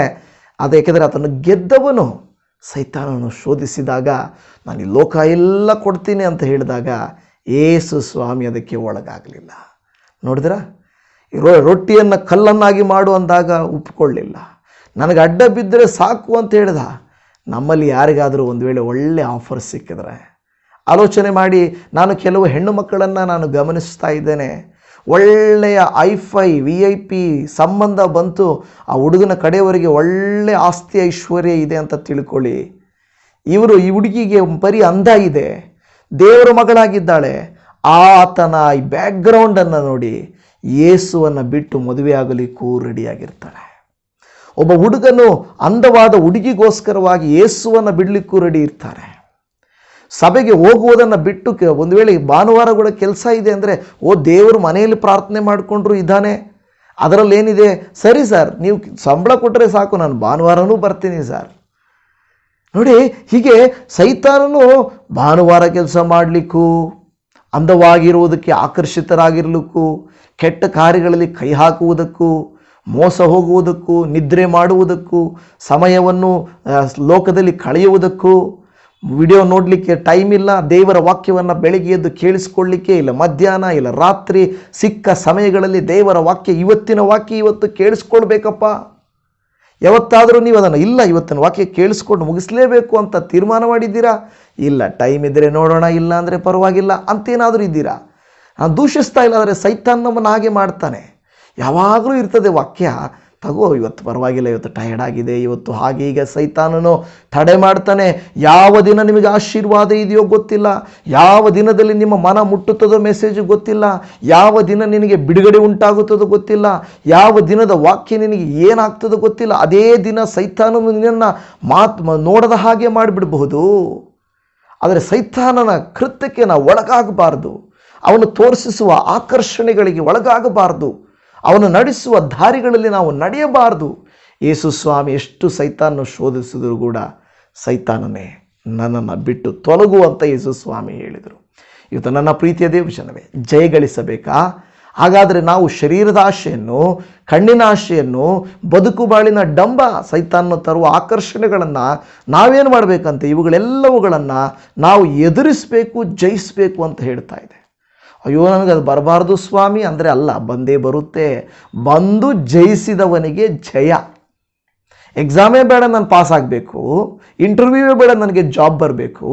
ಅದು ಏಕೆಂದರೆ ಆತನು ಗೆದ್ದವನು. ಸೈತಾನನು ಶೋಧಿಸಿದಾಗ, ನಾನು ಈ ಲೋಕ ಎಲ್ಲ ಕೊಡ್ತೀನಿ ಅಂತ ಹೇಳಿದಾಗ ಏಸು ಸ್ವಾಮಿ ಅದಕ್ಕೆ ಒಳಗಾಗಲಿಲ್ಲ. ನೋಡಿದ್ರ? ರೊಟ್ಟಿಯನ್ನು ಕಲ್ಲನ್ನಾಗಿ ಮಾಡು ಅಂದಾಗ ಒಪ್ಕೊಳ್ಳಿಲ್ಲ. ನನಗೆ ಅಡ್ಡ ಬಿದ್ದರೆ ಸಾಕು ಅಂತ ಹೇಳ್ದ. ನಮ್ಮಲ್ಲಿ ಯಾರಿಗಾದರೂ ಒಂದು ವೇಳೆ ಒಳ್ಳೆ ಆಫರ್ ಸಿಕ್ಕಿದ್ರೆ ಆಲೋಚನೆ ಮಾಡಿ, ನಾನು ಕೆಲವು ಹೆಣ್ಣು ಮಕ್ಕಳನ್ನು ನಾನು ಗಮನಿಸ್ತಾ ಇದ್ದೇನೆ. ಒಳ್ಳೆಯ ಐಫೈ ವಿ ಐ ಪಿ ಸಂಬಂಧ ಬಂತು. ಆ ಹುಡುಗನ ಕಡೆಯವರಿಗೆ ಒಳ್ಳೆ ಆಸ್ತಿ ಐಶ್ವರ್ಯ ಇದೆ ಅಂತ ತಿಳ್ಕೊಳ್ಳಿ. ಇವರು ಈ ಹುಡುಗಿಗೆ ಬರೀ ಅಂದ ಇದೆ. ದೇವರ ಮಗಳಾಗಿದ್ದಾಳೆ. ಆತನ ಈ ಬ್ಯಾಕ್ಗ್ರೌಂಡನ್ನು ನೋಡಿ ಯೇಸುವನ್ನು ಬಿಟ್ಟು ಮದುವೆಯಾಗಲಿಕ್ಕೂ ರೆಡಿಯಾಗಿರ್ತಾಳೆ ಒಬ್ಬ ಹುಡುಗನು ಅಂದವಾದ ಹುಡುಗಿಗೋಸ್ಕರವಾಗಿ ಯೇಸುವನ್ನು ಬಿಡಲಿಕ್ಕೂ ರೆಡಿ ಇರ್ತಾರೆ. ಸಭೆಗೆ ಹೋಗುವುದನ್ನು ಬಿಟ್ಟು ಒಂದು ವೇಳೆ ಭಾನುವಾರ ಕೂಡ ಕೆಲಸ ಇದೆ ಅಂದರೆ, ಓ, ದೇವರು ಮನೆಯಲ್ಲಿ ಪ್ರಾರ್ಥನೆ ಮಾಡಿಕೊಂಡ್ರು ಇದ್ದಾನೆ. ಅದರಲ್ಲಿ ಏನಿದೆ ಸರಿ ಸರ್, ನೀವು ಸಂಬಳ ಕೊಟ್ಟರೆ ಸಾಕು, ನಾನು ಭಾನುವಾರನೂ ಬರ್ತೀನಿ ಸರ್. ನೋಡಿ, ಹೀಗೆ ಸೈತಾನನು ಭಾನುವಾರ ಕೆಲಸ ಮಾಡಲಿಕ್ಕೂ, ಅಂದವಾಗಿರುವುದಕ್ಕೆ ಆಕರ್ಷಿತರಾಗಿರಲಿಕ್ಕೂ, ಕೆಟ್ಟ ಕಾರ್ಯಗಳಲ್ಲಿ ಕೈ ಹಾಕುವುದಕ್ಕೂ, ಮೋಸ ಹೋಗುವುದಕ್ಕೂ, ನಿದ್ರೆ ಮಾಡುವುದಕ್ಕೂ, ಸಮಯವನ್ನು ಲೋಕದಲ್ಲಿ ಕಳೆಯುವುದಕ್ಕೂ, ವಿಡಿಯೋ ನೋಡಲಿಕ್ಕೆ ಟೈಮ್ ಇಲ್ಲ, ದೇವರ ವಾಕ್ಯವನ್ನು ಬೆಳಗ್ಗೆ ಎದ್ದು ಕೇಳಿಸ್ಕೊಳ್ಳಿಕ್ಕೆ ಇಲ್ಲ, ಮಧ್ಯಾಹ್ನ ಇಲ್ಲ, ರಾತ್ರಿ ಸಿಕ್ಕ ಸಮಯಗಳಲ್ಲಿ ದೇವರ ವಾಕ್ಯ, ಇವತ್ತಿನ ವಾಕ್ಯ ಇವತ್ತು ಕೇಳಿಸ್ಕೊಳ್ಬೇಕಪ್ಪ. ಯಾವತ್ತಾದರೂ ನೀವು ಅದನ್ನು ಇಲ್ಲ ಇವತ್ತಿನ ವಾಕ್ಯ ಕೇಳಿಸ್ಕೊಂಡು ಮುಗಿಸಲೇಬೇಕು ಅಂತ ತೀರ್ಮಾನ ಮಾಡಿದ್ದೀರಾ? ಇಲ್ಲ, ಟೈಮ್ ಇದ್ದರೆ ನೋಡೋಣ, ಇಲ್ಲ ಅಂದರೆ ಪರವಾಗಿಲ್ಲ ಅಂತೇನಾದರೂ ಇದ್ದೀರಾ? ನಾನು ದೂಷಿಸ್ತಾ ಇಲ್ಲ ಆದರೆ ಸೈತಾನ್ ನಮ್ಮನ್ನು ಹಾಗೆ ಮಾಡ್ತಾನೆ. ಯಾವಾಗಲೂ ಇರ್ತದೆ ವಾಕ್ಯ. ತಗೋ, ಇವತ್ತು ಪರವಾಗಿಲ್ಲ, ಇವತ್ತು ಟಯರ್ಡ್ ಆಗಿದೆ, ಇವತ್ತು ಹಾಗೆ ಈಗ ಸೈತಾನನು ತಡೆ ಮಾಡ್ತಾನೆ. ಯಾವ ದಿನ ನಿಮಗೆ ಆಶೀರ್ವಾದ ಇದೆಯೋ ಗೊತ್ತಿಲ್ಲ. ಯಾವ ದಿನದಲ್ಲಿ ನಿಮ್ಮ ಮನ ಮುಟ್ಟುತ್ತದೋ ಮೆಸೇಜ್ ಗೊತ್ತಿಲ್ಲ. ಯಾವ ದಿನ ನಿನಗೆ ಬಿಡುಗಡೆ ಉಂಟಾಗುತ್ತದೋ ಗೊತ್ತಿಲ್ಲ. ಯಾವ ದಿನದ ವಾಕ್ಯ ನಿನಗೆ ಏನಾಗ್ತದೋ ಗೊತ್ತಿಲ್ಲ. ಅದೇ ದಿನ ಸೈತಾನನು ನಿನ್ನನ್ನು ಮಾತ್ ನೋಡದ ಹಾಗೆ ಮಾಡಿಬಿಡಬಹುದು. ಆದರೆ ಸೈತಾನನ ಕೃತ್ಯಕ್ಕೆ ನಾವು ಒಳಗಾಗಬಾರ್ದು. ಅವನು ತೋರಿಸುವ ಆಕರ್ಷಣೆಗಳಿಗೆ ಒಳಗಾಗಬಾರ್ದು. ಅವನು ನಡೆಸುವ ದಾರಿಗಳಲ್ಲಿ ನಾವು ನಡೆಯಬಾರದು. ಯೇಸು ಸ್ವಾಮಿ ಎಷ್ಟು ಸೈತಾನ ಶೋಧಿಸಿದರೂ ಕೂಡ ಸೈತಾನನೇ ನನ್ನನ್ನು ಬಿಟ್ಟು ತೊಲಗು ಅಂತ ಯೇಸು ಸ್ವಾಮಿ ಹೇಳಿದರು. ಇವತ್ತು ನನ್ನ ಪ್ರೀತಿಯ ದೇವಜನವೇ ಜಯಗಳಿಸಬೇಕಾ ಹಾಗಾದರೆ ನಾವು ಶರೀರದ ಆಶೆಯನ್ನು ಕಣ್ಣಿನ ಆಶೆಯನ್ನು ಬದುಕು ಬಾಳಿನ ಡಂಬ ಸೈತಾನ ತರುವ ಆಕರ್ಷಣೆಗಳನ್ನು ನಾವೇನು ಮಾಡಬೇಕಂತೆ? ಇವುಗಳೆಲ್ಲವುಗಳನ್ನು ನಾವು ಎದುರಿಸಬೇಕು, ಜಯಿಸಬೇಕು ಅಂತ ಹೇಳ್ತಾ ಇದೆ. ಅಯ್ಯೋ ನನಗೆ ಅದು ಬರಬಾರ್ದು ಸ್ವಾಮಿ ಅಂದರೆ ಅಲ್ಲ, ಬಂದೇ ಬರುತ್ತೆ. ಬಂದು ಜಯಿಸಿದವನಿಗೆ ಜಯ. ಎಕ್ಸಾಮೇ ಬೇಡ, ನಾನು ಪಾಸ್ ಆಗಬೇಕು. ಇಂಟರ್ವ್ಯೂವೇ ಬೇಡ, ನನಗೆ ಜಾಬ್ ಬರಬೇಕು.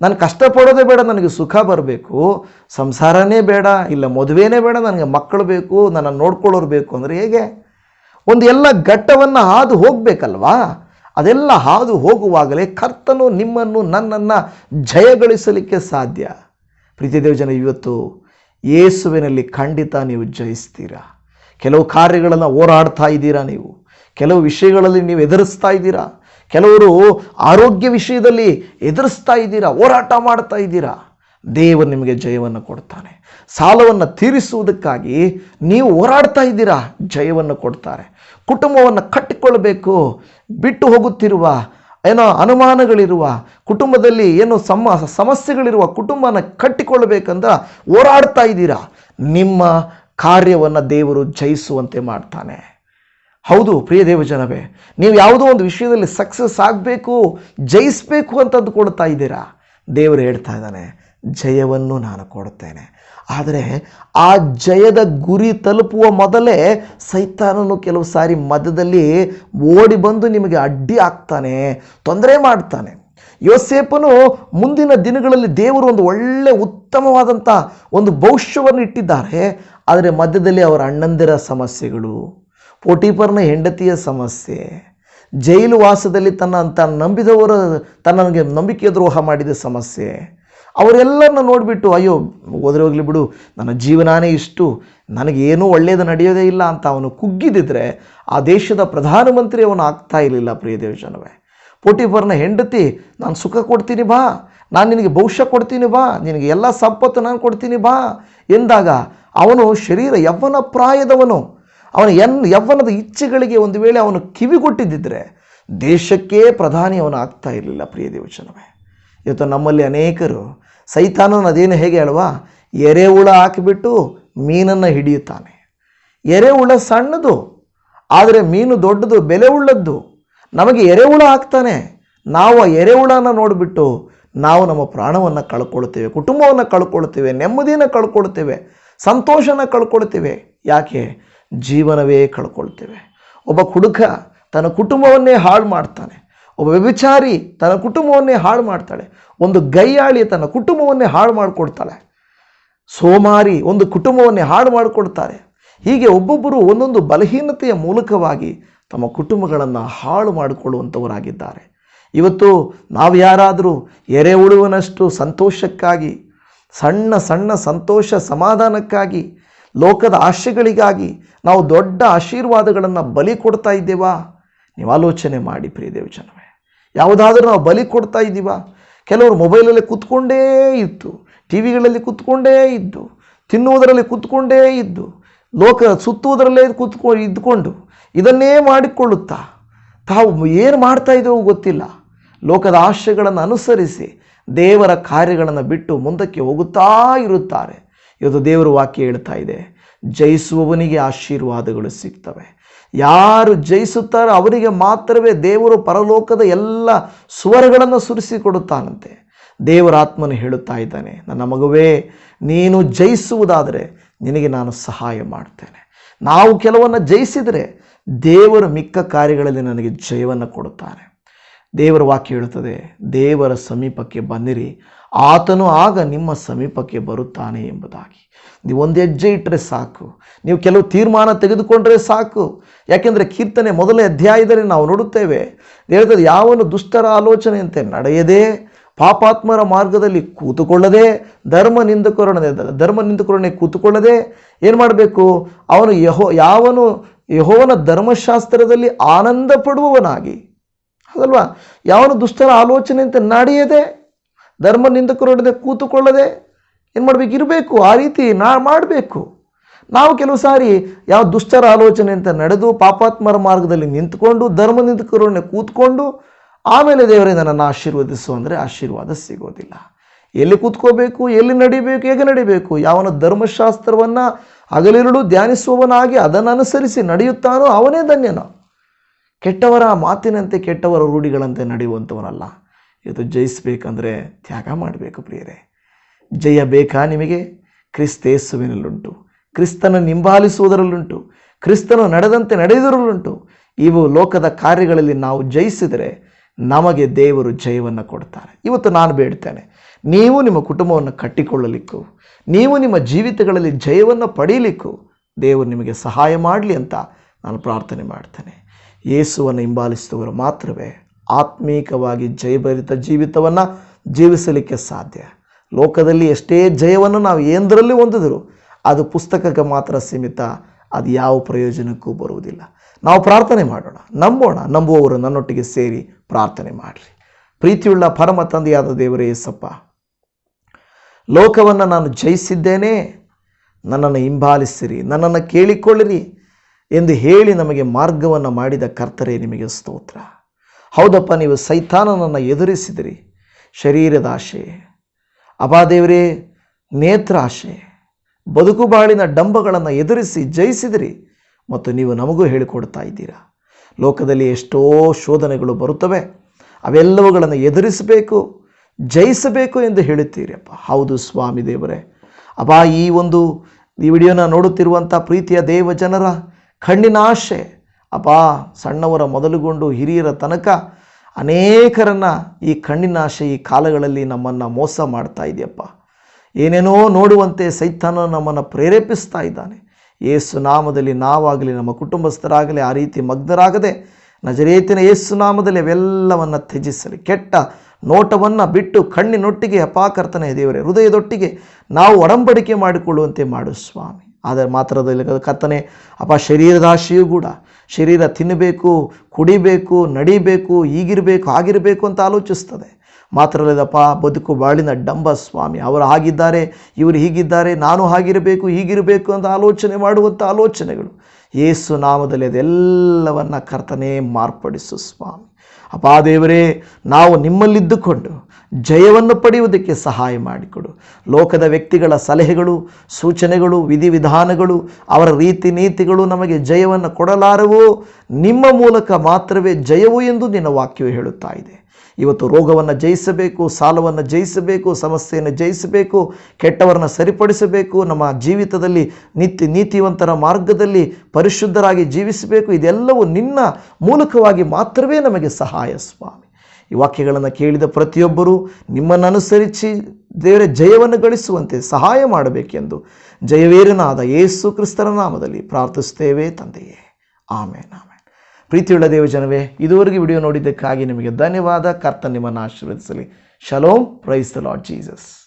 ನಾನು ಕಷ್ಟಪಡೋದೇ ಬೇಡ, ನನಗೆ ಸುಖ ಬರಬೇಕು. ಸಂಸಾರನೇ ಬೇಡ, ಇಲ್ಲ ಮದುವೆನೇ ಬೇಡ, ನನಗೆ ಮಕ್ಕಳು ಬೇಕು ನನ್ನ ನೋಡ್ಕೊಳ್ಳೋರು ಬೇಕು ಅಂದರೆ ಹೇಗೆ? ಒಂದು ಎಲ್ಲ ಘಟ್ಟವನ್ನು ಹಾದು ಹೋಗಬೇಕಲ್ವಾ? ಅದೆಲ್ಲ ಹಾದು ಹೋಗುವಾಗಲೇ ಕರ್ತನು ನಿಮ್ಮನ್ನು ನನ್ನನ್ನು ಜಯಗಳಿಸಲಿಕ್ಕೆ ಸಾಧ್ಯ. ಪ್ರೀತಿ ದೇವಜನ ಇವತ್ತು ಯೇಸುವಿನಲ್ಲಿ ಖಂಡಿತ ನೀವು ಜಯಿಸ್ತೀರಾ? ಕೆಲವು ಕಾರ್ಯಗಳನ್ನು ಹೋರಾಡ್ತಾ ಇದ್ದೀರಾ ನೀವು? ಕೆಲವು ವಿಷಯಗಳಲ್ಲಿ ನೀವು ಎದುರಿಸ್ತಾ ಇದ್ದೀರಾ? ಕೆಲವರು ಆರೋಗ್ಯ ವಿಷಯದಲ್ಲಿ ಎದುರಿಸ್ತಾ ಇದ್ದೀರಾ? ಹೋರಾಟ ಮಾಡ್ತಾ ಇದ್ದೀರಾ? ದೇವರು ನಿಮಗೆ ಜಯವನ್ನು ಕೊಡ್ತಾನೆ. ಸಾಲವನ್ನು ತೀರಿಸುವುದಕ್ಕಾಗಿ ನೀವು ಹೋರಾಡ್ತಾ ಇದ್ದೀರಾ? ಜಯವನ್ನು ಕೊಡ್ತಾರೆ. ಕುಟುಂಬವನ್ನು ಕಟ್ಟಿಕೊಳ್ಳಬೇಕು. ಬಿಟ್ಟು ಹೋಗುತ್ತಿರುವ ಏನೋ ಅನುಮಾನಗಳಿರುವ ಕುಟುಂಬದಲ್ಲಿ ಏನು ಸಮ, ಸಮಸ್ಯೆಗಳಿರುವ ಕುಟುಂಬನ ಕಟ್ಟಿಕೊಳ್ಳಬೇಕಂತ ಹೋರಾಡ್ತಾ ಇದ್ದೀರಾ? ನಿಮ್ಮ ಕಾರ್ಯವನ್ನು ದೇವರು ಜಯಿಸುವಂತೆ ಮಾಡ್ತಾನೆ. ಹೌದು, ಪ್ರಿಯ ದೇವಜನವೇ, ನೀವು ಯಾವುದೋ ಒಂದು ವಿಷಯದಲ್ಲಿ ಸಕ್ಸಸ್ ಆಗಬೇಕು, ಜಯಿಸಬೇಕು ಅಂತ ಕೊಡ್ತಾ ಇದ್ದೀರಾ? ದೇವರು ಹೇಳ್ತಾ ಇದ್ದಾನೆ, ಜಯವನ್ನು ನಾನು ಕೊಡುತ್ತೇನೆ. ಆದರೆ ಆ ಜಯದ ಗುರಿ ತಲುಪುವ ಮೊದಲೇ ಸೈತಾನನು ಕೆಲವು ಸಾರಿ ಮಧ್ಯದಲ್ಲಿ ಓಡಿ ಬಂದು ನಿಮಗೆ ಅಡ್ಡಿ ಆಗ್ತಾನೆ, ತೊಂದರೆ ಮಾಡ್ತಾನೆ. ಯೋಸೇಪನು ಮುಂದಿನ ದಿನಗಳಲ್ಲಿ ದೇವರು ಒಂದು ಒಳ್ಳೆ ಉತ್ತಮವಾದಂಥ ಒಂದು ಭವಿಷ್ಯವನ್ನು ಇಟ್ಟಿದ್ದಾರೆ, ಆದರೆ ಮಧ್ಯದಲ್ಲಿ ಅವರ ಅಣ್ಣಂದಿರ ಸಮಸ್ಯೆಗಳು ಪೋಟಿಪರ್ನ ಹೆಂಡತಿಯ ಸಮಸ್ಯೆ, ಜೈಲು ವಾಸದಲ್ಲಿ ತನ್ನ ತನ್ನ ನಂಬಿದವರ, ತನ್ನ ನಂಬಿಕೆ ದ್ರೋಹ ಮಾಡಿದ ಸಮಸ್ಯೆ ಅವರೆಲ್ಲರನ್ನ ನೋಡಿಬಿಟ್ಟು, ಅಯ್ಯೋ, ಹೋದ್ರೆ ಹೋಗ್ಲಿ ಬಿಡು, ನನ್ನ ಜೀವನಾನೇ ಇಷ್ಟು ನನಗೇನೂ ಒಳ್ಳೆಯದು ನಡೆಯೋದೇ ಇಲ್ಲ ಅಂತ ಅವನು ಕುಗ್ಗಿದಿದ್ರೆ, ಆ ದೇಶದ ಪ್ರಧಾನಮಂತ್ರಿ ಅವನು ಆಗ್ತಾ ಇರಲಿಲ್ಲ, ಪ್ರಿಯ ದೇವಜನವೇ. ಪೋಟಿಫರ್ನ ಹೆಂಡತಿ, ನಾನು ಸುಖ ಕೊಡ್ತೀನಿ ಬಾ, ನಾನು ನಿನಗೆ ಭವಿಷ್ಯ ಕೊಡ್ತೀನಿ ಬಾ, ನಿನಗೆ ಎಲ್ಲ ಸಂಪತ್ತು ನಾನು ಕೊಡ್ತೀನಿ ಬಾ ಎಂದಾಗ ಅವನು ಶರೀರ ಯವ್ವನ ಪ್ರಾಯದವನು. ಅವನ ಎನ್, ಯವ್ವನದ ಇಚ್ಛೆಗಳಿಗೆ ಒಂದು ವೇಳೆ ಅವನು ಕಿವಿಗೊಟ್ಟಿದ್ದಿದ್ರೆ, ದೇಶಕ್ಕೇ ಪ್ರಧಾನಿ ಅವನು ಆಗ್ತಾ ಇರಲಿಲ್ಲ, ಪ್ರಿಯ ದೇವಚನವೇ ಇವತ್ತು ನಮ್ಮಲ್ಲಿ ಅನೇಕರು, ಸೈತಾನನ ಅದೇನು ಹೇಗೆ ಹೇಳುವ ಎರೆಹುಳ ಹಾಕಿಬಿಟ್ಟು ಮೀನನ್ನು ಹಿಡಿಯುತ್ತಾನೆ. ಎರೆಹುಳ ಸಣ್ಣದು, ಆದರೆ ಮೀನು ದೊಡ್ಡದು, ಬೆಲೆ ಉಳ್ಳದ್ದು. ನಮಗೆ ಎರೆಹುಳ ಹಾಕ್ತಾನೆ. ನಾವು ಆ ಎರೆಹುಳನ ನೋಡಿಬಿಟ್ಟು ನಾವು ನಮ್ಮ ಪ್ರಾಣವನ್ನು ಕಳ್ಕೊಳ್ತೇವೆ, ಕುಟುಂಬವನ್ನು ಕಳ್ಕೊಳ್ತೇವೆ, ನೆಮ್ಮದಿಯನ್ನು ಕಳ್ಕೊಳ್ತೇವೆ, ಸಂತೋಷನ ಕಳ್ಕೊಳ್ತೇವೆ. ಯಾಕೆ? ಜೀವನವೇ ಕಳ್ಕೊಳ್ತೇವೆ. ಒಬ್ಬ ಕುಡುಕ ತನ್ನ ಕುಟುಂಬವನ್ನೇ ಹಾಳು ಮಾಡ್ತಾನೆ. ಒಬ್ಬ ವ್ಯಭಿಚಾರಿ ತನ್ನ ಕುಟುಂಬವನ್ನೇ ಹಾಳು ಮಾಡ್ತಾಳೆ. ಒಂದು ಗೈಯಾಳಿ ತನ್ನ ಕುಟುಂಬವನ್ನೇ ಹಾಳು ಮಾಡಿಕೊಡ್ತಾಳೆ. ಸೋಮಾರಿ ಒಂದು ಕುಟುಂಬವನ್ನೇ ಹಾಳು ಮಾಡಿಕೊಡ್ತಾರೆ. ಹೀಗೆ ಒಬ್ಬೊಬ್ಬರು ಒಂದೊಂದು ಬಲಹೀನತೆಯ ಮೂಲಕವಾಗಿ ತಮ್ಮ ಕುಟುಂಬಗಳನ್ನು ಹಾಳು ಮಾಡಿಕೊಳ್ಳುವಂಥವರಾಗಿದ್ದಾರೆ ಇವತ್ತು ನಾವು ಯಾರಾದರೂ ಎರೆಹುಳುವನಷ್ಟು ಸಂತೋಷಕ್ಕಾಗಿ, ಸಣ್ಣ ಸಣ್ಣ ಸಂತೋಷ ಸಮಾಧಾನಕ್ಕಾಗಿ, ಲೋಕದ ಆಶೆಗಳಿಗಾಗಿ ನಾವು ದೊಡ್ಡ ಆಶೀರ್ವಾದಗಳನ್ನು ಬಲಿ ಕೊಡ್ತಾ ಇದ್ದೇವಾ? ನೀವು ಆಲೋಚನೆ ಮಾಡಿ ಪ್ರಿಯ ದೇವಜನವೇ ಯಾವುದಾದ್ರೂ ನಾವು ಬಲಿ ಕೊಡ್ತಾ ಇದ್ದೀವ? ಕೆಲವರು ಮೊಬೈಲಲ್ಲಿ ಕೂತ್ಕೊಂಡೇ ಇತ್ತು ಟಿ ವಿಗಳಲ್ಲಿ ಕೂತ್ಕೊಂಡೇ ಇದ್ದು, ತಿನ್ನುವುದರಲ್ಲಿ ಕೂತ್ಕೊಂಡೇ ಇದ್ದು, ಲೋಕ ಸುತ್ತುವುದರಲ್ಲೇ ಕೂತ್ಕೊ ಇದ್ದುಕೊಂಡು ಇದನ್ನೇ ಮಾಡಿಕೊಳ್ಳುತ್ತಾ? ತಾವು ಏನು ಮಾಡ್ತಾ ಇದ್ದೇವೋ ಗೊತ್ತಿಲ್ಲ. ಲೋಕದ ಆಶಯಗಳನ್ನು ಅನುಸರಿಸಿ ದೇವರ ಕಾರ್ಯಗಳನ್ನು ಬಿಟ್ಟು ಮುಂದಕ್ಕೆ ಹೋಗುತ್ತಾ ಇರುತ್ತಾರೆ. ಇವತ್ತು ದೇವರ ವಾಕ್ಯ ಹೇಳ್ತಾ ಇದೆ, ಜಯಿಸುವವನಿಗೆ ಆಶೀರ್ವಾದಗಳು ಸಿಗ್ತವೆ. ಯಾರು ಜಯಿಸುತ್ತಾರೋ ಅವರಿಗೆ ಮಾತ್ರವೇ ದೇವರು ಪರಲೋಕದ ಎಲ್ಲ ಸ್ವರಗಳನ್ನು ಸುರಿಸಿಕೊಡುತ್ತಾನಂತೆ. ದೇವರ ಆತ್ಮನು ಹೇಳುತ್ತಾ ಇದ್ದಾನೆ, ನನ್ನ ಮಗುವೇ, ನೀನು ಜಯಿಸುವುದಾದರೆ ನಿನಗೆ ನಾನು ಸಹಾಯ ಮಾಡ್ತೇನೆ. ನಾವು ಕೆಲವನ್ನು ಜಯಿಸಿದರೆ ದೇವರು ಮಿಕ್ಕ ಕಾರ್ಯಗಳಲ್ಲಿ ನನಗೆ ಜಯವನ್ನು ಕೊಡುತ್ತಾನೆ ದೇವರ ವಾಕ್ಯ ಹೇಳುತ್ತದೆ, ದೇವರ ಸಮೀಪಕ್ಕೆ ಬನ್ನಿರಿ, ಆತನು ಆಗ ನಿಮ್ಮ ಸಮೀಪಕ್ಕೆ ಬರುತ್ತಾನೆ ಎಂಬುದಾಗಿ. ನೀವು ಒಂದು ಹೆಜ್ಜೆ ಇಟ್ಟರೆ ಸಾಕು. ನೀವು ಕೆಲವು ತೀರ್ಮಾನ ತೆಗೆದುಕೊಂಡ್ರೆ ಸಾಕು. ಯಾಕೆಂದರೆ ಕೀರ್ತನೆ ಮೊದಲನೇ ಅಧ್ಯಾಯದಲ್ಲಿ ನಾವು ನೋಡುತ್ತೇವೆ ಹೇಳ್ತದೆ ಯಾವನು ದುಷ್ಟರ ಆಲೋಚನೆಯಂತೆ ನಡೆಯದೆ, ಪಾಪಾತ್ಮರ ಮಾರ್ಗದಲ್ಲಿ ಕೂತುಕೊಳ್ಳದೆ, ಧರ್ಮ ನಿಂದಕರೊಡನೆ ಧರ್ಮ ನಿಂದಕರೊಡನೆ ಕೂತುಕೊಳ್ಳದೆ ಏನು ಮಾಡಬೇಕು? ಅವನು ಯಹೋ, ಯಾವನು ಯಹೋವನ ಧರ್ಮಶಾಸ್ತ್ರದಲ್ಲಿ ಆನಂದ ಪಡುವವನಾಗಿ ಅದಲ್ವಾ ಯಾವನು ದುಷ್ಟರ ಆಲೋಚನೆಯಂತೆ ನಡೆಯದೆ, ಧರ್ಮ ನಿಂದಕರೊಡನೆ ಕೂತುಕೊಳ್ಳದೆ ಏನು ಮಾಡಬೇಕು? ಇರಬೇಕು. ಆ ರೀತಿ ನಾ ಮಾಡಬೇಕು. ನಾವು ಕೆಲವು ಸಾರಿ ಯಾವ ದುಷ್ಟರ ಆಲೋಚನೆ ಅಂತ ನಡೆದು ಪಾಪಾತ್ಮರ ಮಾರ್ಗದಲ್ಲಿ ನಿಂತ್ಕೊಂಡು ಧರ್ಮ ನಿಂದಕರೊಡನೆ ಕೂತ್ಕೊಂಡು ಆಮೇಲೆ ದೇವರೇ ನನ್ನನ್ನು ಆಶೀರ್ವದಿಸು ಅಂದರೆ ಆಶೀರ್ವಾದ ಸಿಗೋದಿಲ್ಲ. ಎಲ್ಲಿ ಕೂತ್ಕೋಬೇಕು? ಎಲ್ಲಿ ನಡಿಬೇಕು? ಹೇಗೆ ನಡಿಬೇಕು? ಯಾವನ ಧರ್ಮಶಾಸ್ತ್ರವನ್ನು ಹಗಲಿರುಳು ಧ್ಯಾನಿಸುವವನಾಗಿ ಅದನ್ನು ಅನುಸರಿಸಿ ನಡೆಯುತ್ತಾನೋ ಅವನೇ ಧನ್ಯನ. ಕೆಟ್ಟವರ ಮಾತಿನಂತೆ ಕೆಟ್ಟವರ ರೂಢಿಗಳಂತೆ ನಡೆಯುವಂಥವನಲ್ಲ. ಇದು ಜಯಿಸಬೇಕಂದ್ರೆ ತ್ಯಾಗ ಮಾಡಬೇಕು ಪ್ರಿಯರೇ. ಜಯ ಬೇಕಾ ನಿಮಗೆ? ಕ್ರಿಸ್ತೇಸುವಿನಲ್ಲುಂಟು. ಕ್ರಿಸ್ತನ ನಿಂಬಾಲಿಸುವುದರಲ್ಲುಂಟು ಕ್ರಿಸ್ತನು ನಡೆದಂತೆ ನಡೆಯುವುದರಲ್ಲುಂಟು ಇವು ಲೋಕದ ಕಾರ್ಯಗಳಲ್ಲಿ ನಾವು ಜಯಿಸಿದರೆ ನಮಗೆ ದೇವರು ಜಯವನ್ನು ಕೊಡ್ತಾರೆ. ಇವತ್ತು ನಾನು ಬೇಡ್ತೇನೆ, ನೀವು ನಿಮ್ಮ ಕುಟುಂಬವನ್ನು ಕಟ್ಟಿಕೊಳ್ಳಲಿಕ್ಕೂ, ನೀವು ನಿಮ್ಮ ಜೀವಿತಗಳಲ್ಲಿ ಜಯವನ್ನು ಪಡೀಲಿಕ್ಕೂ, ದೇವರು ನಿಮಗೆ ಸಹಾಯ ಮಾಡಲಿ ಅಂತ ನಾನು ಪ್ರಾರ್ಥನೆ ಮಾಡ್ತೇನೆ. ಯೇಸುವನ್ನು ಹಿಂಬಾಲಿಸಿದವರು ಮಾತ್ರವೇ ಆತ್ಮೀಕವಾಗಿ ಜಯಭರಿತ ಜೀವಿತವನ್ನು ಜೀವಿಸಲಿಕ್ಕೆ ಸಾಧ್ಯ. ಲೋಕದಲ್ಲಿ ಎಷ್ಟೇ ಜಯವನ್ನು ನಾವು ಏನದರಲ್ಲಿ ಹೊಂದಿದ್ರು ಅದು ಪುಸ್ತಕಕ್ಕೆ ಮಾತ್ರ ಸೀಮಿತ. ಅದು ಯಾವ ಪ್ರಯೋಜನಕ್ಕೂ ಬರುವುದಿಲ್ಲ. ನಾವು ಪ್ರಾರ್ಥನೆ ಮಾಡೋಣ. ನಂಬೋಣ, ನಂಬುವವರು ನನ್ನೊಟ್ಟಿಗೆ ಸೇರಿ ಪ್ರಾರ್ಥನೆ ಮಾಡಲಿ ಪ್ರೀತಿಯುಳ್ಳ ಪರಮ ತಂದೆಯಾದ ದೇವರೇ ಯೇಸಪ್ಪ, ಲೋಕವನ್ನು ನಾನು ಜಯಿಸಿದ್ದೇನೆ. ನನ್ನನ್ನು ಹಿಂಬಾಲಿಸಿರಿ, ನನ್ನನ್ನು ಕೇಳಿಕೊಳ್ಳಿರಿ ಎಂದು ಹೇಳಿ ನಮಗೆ ಮಾರ್ಗವನ್ನು ಮಾಡಿದ ಕರ್ತರೇ ನಿಮಗೆ ಸ್ತೋತ್ರ. ಹೌದಪ್ಪ, ನೀವು ಸೈತಾನನನ್ನು ಎದುರಿಸಿದಿರಿ. ಶರೀರದ ಆಶೆ ಅಬಾದೇವರೇ, ನೇತ್ರಾಶೆ, ಬದುಕು ಬಾಳಿನ ಡಂಬಗಳನ್ನು ಎದುರಿಸಿ ಜಯಿಸಿದಿರಿ ಮತ್ತು ನೀವು ನಮಗೂ ಹೇಳಿಕೊಡ್ತಾ ಇದ್ದೀರಾ. ಲೋಕದಲ್ಲಿ ಎಷ್ಟೋ ಶೋಧನೆಗಳು ಬರುತ್ತವೆ. ಅವೆಲ್ಲವುಗಳನ್ನು ಎದುರಿಸಬೇಕು, ಜಯಿಸಬೇಕು ಎಂದು ಹೇಳುತ್ತೀರಪ್ಪ. ಹೌದು ಸ್ವಾಮಿ ದೇವರೇ. ಅಬಾ ಈ ಒಂದು ಈ ವಿಡಿಯೋನ ನೋಡುತ್ತಿರುವಂಥ ಪ್ರೀತಿಯ ದೇವ ಜನರ ಕಣ್ಣಿನ ಆಶೆ. ಸಣ್ಣವರ ಮೊದಲುಗೊಂಡು ಹಿರಿಯರ ತನಕ ಅನೇಕರನ್ನು ಈ ಕಣ್ಣಿನ ಆಶೆ ಈ ಕಾಲಗಳಲ್ಲಿ ನಮ್ಮನ್ನು ಮೋಸ ಮಾಡ್ತಾ ಇದೆಯಪ್ಪ. ಏನೇನೋ ನೋಡುವಂತೆ ಸೈತಾನ ನಮ್ಮನ್ನು ಪ್ರೇರೇಪಿಸ್ತಾ ಇದ್ದಾನೆ. ಏಸು ನಾಮದಲ್ಲಿ ನಾವಾಗಲಿ, ನಮ್ಮ ಕುಟುಂಬಸ್ಥರಾಗಲಿ, ಆ ರೀತಿ ಮಗ್ನರಾಗದೆ ನಜರೇತಿನ ಯೇಸು ನಾಮದಲ್ಲಿ ಅವೆಲ್ಲವನ್ನು ತ್ಯಜಿಸಲಿ. ಕೆಟ್ಟ ನೋಟವನ್ನು ಬಿಟ್ಟು ಕಣ್ಣಿನೊಟ್ಟಿಗೆ ಅಪಾಕರ್ತನೆ ದೇವರೇ, ಹೃದಯದೊಟ್ಟಿಗೆ ನಾವು ಒಡಂಬಡಿಕೆ ಮಾಡಿಕೊಳ್ಳುವಂತೆ ಮಾಡು ಸ್ವಾಮಿ. ಆದರೆ ಮಾತ್ರದಲ್ಲಿ ಕರ್ತನೆ ಅಪ ಶರೀರದ ಆಶೆಯೂ ಕೂಡ ಶರೀರ ತಿನ್ನಬೇಕು, ಕುಡಿಬೇಕು, ನಡಿಬೇಕು, ಈಗಿರಬೇಕು, ಆಗಿರಬೇಕು ಅಂತ ಆಲೋಚಿಸ್ತದೆ. ಮಾತ್ರ ಅಲ್ಲದಪ್ಪ, ಬದುಕು ಬಾಳಿನ ಡಂಬ ಸ್ವಾಮಿ ಅವರು ಹಾಗಿದ್ದಾರೆ, ಇವರು ಹೀಗಿದ್ದಾರೆ, ನಾನು ಹಾಗಿರಬೇಕು, ಹೀಗಿರಬೇಕು ಅಂತ ಆಲೋಚನೆ ಮಾಡುವಂಥ ಆಲೋಚನೆಗಳು. ಏಸು ನಾಮದಲ್ಲಿ ಅದೆಲ್ಲವನ್ನು ಕರ್ತನೇ ಮಾರ್ಪಡಿಸು ಸ್ವಾಮಿ. ಅಪಾ ದೇವರೇ, ನಾವು ನಿಮ್ಮಲ್ಲಿದ್ದುಕೊಂಡು ಜಯವನ್ನು ಪಡೆಯುವುದಕ್ಕೆ ಸಹಾಯ ಮಾಡಿಕೊಡು. ಲೋಕದ ವ್ಯಕ್ತಿಗಳ ಸಲಹೆಗಳು, ಸೂಚನೆಗಳು, ವಿಧಿವಿಧಾನಗಳು, ಅವರ ರೀತಿ ನೀತಿಗಳು ನಮಗೆ ಜಯವನ್ನು ಕೊಡಲಾರವು, ನಿಮ್ಮ ಮೂಲಕ ಮಾತ್ರವೇ ಜಯವು ಎಂದು ನಿನ್ನ ವಾಕ್ಯವು ಹೇಳುತ್ತಾ ಇದೆ. ಇವತ್ತು ರೋಗವನ್ನು ಜಯಿಸಬೇಕು, ಸಾಲವನ್ನು ಜಯಿಸಬೇಕು, ಸಮಸ್ಯೆಯನ್ನು ಜಯಿಸಬೇಕು, ಕೆಟ್ಟವರನ್ನು ಸರಿಪಡಿಸಬೇಕು, ನಮ್ಮ ಜೀವಿತದಲ್ಲಿ ನಿತ್ಯ ನೀತಿವಂತರ ಮಾರ್ಗದಲ್ಲಿ ಪರಿಶುದ್ಧರಾಗಿ ಜೀವಿಸಬೇಕು, ಇದೆಲ್ಲವೂ ನಿನ್ನ ಮೂಲಕವಾಗಿ ಮಾತ್ರವೇ ನಮಗೆ ಸಹಾಯ ಸ್ವಾಮಿ. ಈ ವಾಕ್ಯಗಳನ್ನು ಕೇಳಿದ ಪ್ರತಿಯೊಬ್ಬರೂ ನಿಮ್ಮನ್ನು ಅನುಸರಿಸಿ ದೇವರ ಜಯವನ್ನು ಗಳಿಸುವಂತೆ ಸಹಾಯ ಮಾಡಬೇಕೆಂದು ಜಯವೇರನಾದ ಯೇಸು ಕ್ರಿಸ್ತರ ನಾಮದಲ್ಲಿ ಪ್ರಾರ್ಥಿಸುತ್ತೇವೆ ತಂದೆಯೇ. ಆಮೇನ್. ಪ್ರೀತಿಯುಳ್ಳ ದೇವಜನವೇ ಇದುವರೆಗೆ ವಿಡಿಯೋ ನೋಡಿದ್ದಕ್ಕಾಗಿ ನಿಮಗೆ ಧನ್ಯವಾದ. ಕರ್ತ ನಿಮ್ಮನ್ನು ಆಶೀರ್ವದಿಸಲಿ. Shalom. Praise the lord Jesus